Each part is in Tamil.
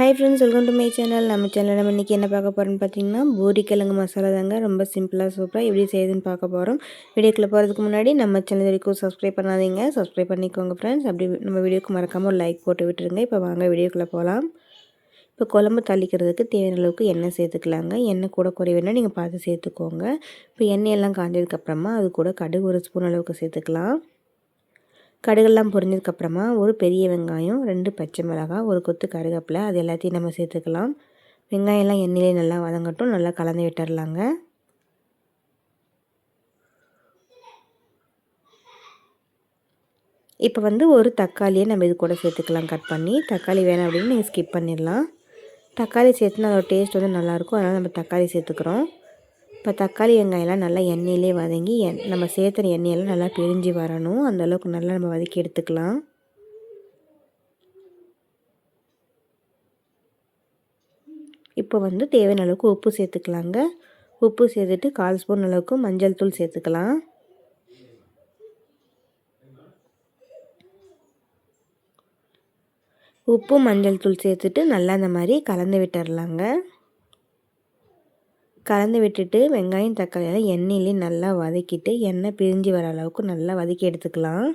Hi friends welcome to my channel நம்ம சேனல் நம்ம இன்றைக்கி என்ன பார்க்க போகிறோம்னு பார்த்தீங்கன்னா பூரி கிழங்கு மசாலா தாங்க ரொம்ப சிம்பிளாக சூப்பராக எப்படி செய்யுதுன்னு பார்க்க போகிறோம் வீடியோக்குள்ளே போகிறதுக்கு முன்னாடி நம்ம சேனல் வரைக்கும் சப்ஸ்கிரைப் பண்ணாதீங்க. சப்ஸ்கிரைப் பண்ணிக்கோங்க ஃப்ரெண்ட்ஸ் அப்படி நம்ம வீடியோக்கு மறக்காமல் ஒரு லைக் போட்டு விட்டுருங்க. இப்போ வாங்க வீடியோக்குள்ளே போகலாம் இப்போ குழம்பு தாளிக்கிறதுக்கு தேவையான அளவுக்கு எண்ணெய் சேர்த்துக்கலாங்க. எண்ணெய் கூட குறைவேனா நீங்கள் பார்த்து சேர்த்துக்கோங்க. இப்போ எண்ணெயெல்லாம் காஞ்சதுக்கப்புறமா அது கூட கடுகு ஒரு ஸ்பூன் அளவுக்கு சேர்த்துக்கலாம். கடுகெல்லாம் பொரிஞ்சதுக்கப்புறமா ஒரு பெரிய வெங்காயம் ரெண்டு பச்சை மிளகாய் ஒரு கொத்து கருவேப்பிலை அது எல்லாத்தையும் நம்ம சேர்த்துக்கலாம். வெங்காயம்லாம் எண்ணெயிலே நல்லா வதங்கட்டும் நல்லா கலந்து விட்டுடலாங்க இப்போ வந்து ஒரு தக்காளியை நம்ம இது கூட சேர்த்துக்கலாம் கட் பண்ணி. தக்காளி வேணாம் அப்படின்னு நீங்கள் ஸ்கிப் பண்ணிடலாம். தக்காளி சேர்த்துனா அதோட டேஸ்ட் வந்து நல்லாயிருக்கும் அதனால் நம்ம தக்காளி சேர்த்துக்கிறோம். இப்போ தக்காளி வெங்காயம்லாம் நல்லா எண்ணெயிலே வதங்கி எண் நம்ம சேர்த்துற எண்ணெயெல்லாம் நல்லா பிரிஞ்சு வரணும். அந்தளவுக்கு நல்லா நம்ம வதக்கி எடுத்துக்கலாம். இப்போ வந்து தேவையான அளவுக்கு உப்பு சேர்த்துக்கலாங்க. உப்பு சேர்த்துட்டு கால் ஸ்பூன் அளவுக்கு மஞ்சள் தூள் சேர்த்துக்கலாம். உப்பு மஞ்சள் தூள் சேர்த்துட்டு நல்லா இந்த மாதிரி கலந்து விட்டுடலாங்க கலந்து விட்டுட்டு வெங்காயம் தக்காளியெல்லாம் எண்ணெயிலே நல்லா வதக்கிட்டு எண்ணெய் பிரிஞ்சு வர அளவுக்கு நல்லா வதக்கி எடுத்துக்கலாம்.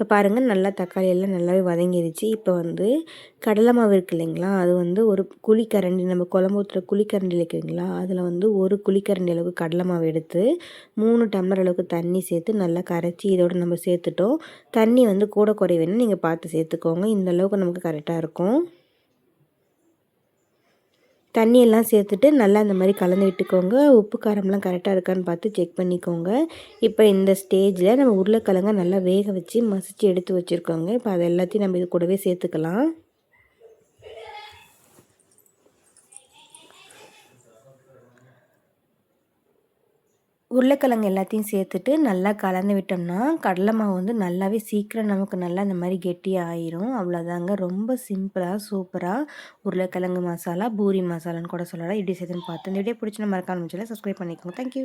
இப்போ பாருங்கள் நல்லா தக்காளி எல்லாம் நல்லாவே வதங்கிடுச்சு இப்போ வந்து கடலை மாவு இருக்கு இல்லைங்களா அது வந்து ஒரு குழிக்கரண்டி நம்ம குழம்பு ஊற்றுற குழிக்கரண்டி இருக்குங்களா அதில் வந்து ஒரு குழிக்கரண்டி அளவுக்கு கடலை மாவு எடுத்து மூணு டம்ளர் அளவுக்கு தண்ணி சேர்த்து நல்லா கரைச்சி இதோடு நம்ம சேர்த்துட்டோம். தண்ணி வந்து கூட குறைவேன்னு நீங்கள் பார்த்து சேர்த்துக்கோங்க. இந்த அளவுக்கு நமக்கு கரெக்டாக இருக்கும். தண்ணியெல்லாம் சேர்த்துட்டு நல்லா இந்த மாதிரி கலந்து விட்டுக்கோங்க. உப்பு காரம்லாம் கரெக்டாக இருக்கான்னு பார்த்து செக் பண்ணிக்கோங்க. இப்போ இந்த ஸ்டேஜில் நம்ம உருளைக்கிழங்க நல்லா வேக வச்சு மசித்து எடுத்து வச்சுருக்கோங்க. இப்போ அதை எல்லாத்தையும் நம்ம இது கூடவே சேர்த்துக்கலாம். உருளைக்கிழங்கு எல்லாத்தையும் சேர்த்துட்டு நல்லா கலந்து விட்டோம்னா கடலை மாவு வந்து நல்லாவே சீக்கிரம் நமக்கு நல்லா இந்த மாதிரி கெட்டியாக ஆயிரும். அவ்வளோதாங்க ரொம்ப சிம்பிளாக சூப்பராக உருளைக்கிழங்கு மசாலா பூரி மசாலான்னு கூட சொல்லலாம். இப்படி சேர்த்துன்னு பார்த்து இந்த வீடியோ பிடிச்சி நம்ம மறக்காம சப்ஸ்கிரைப் பண்ணிக்கோங்க. தேங்க்யூ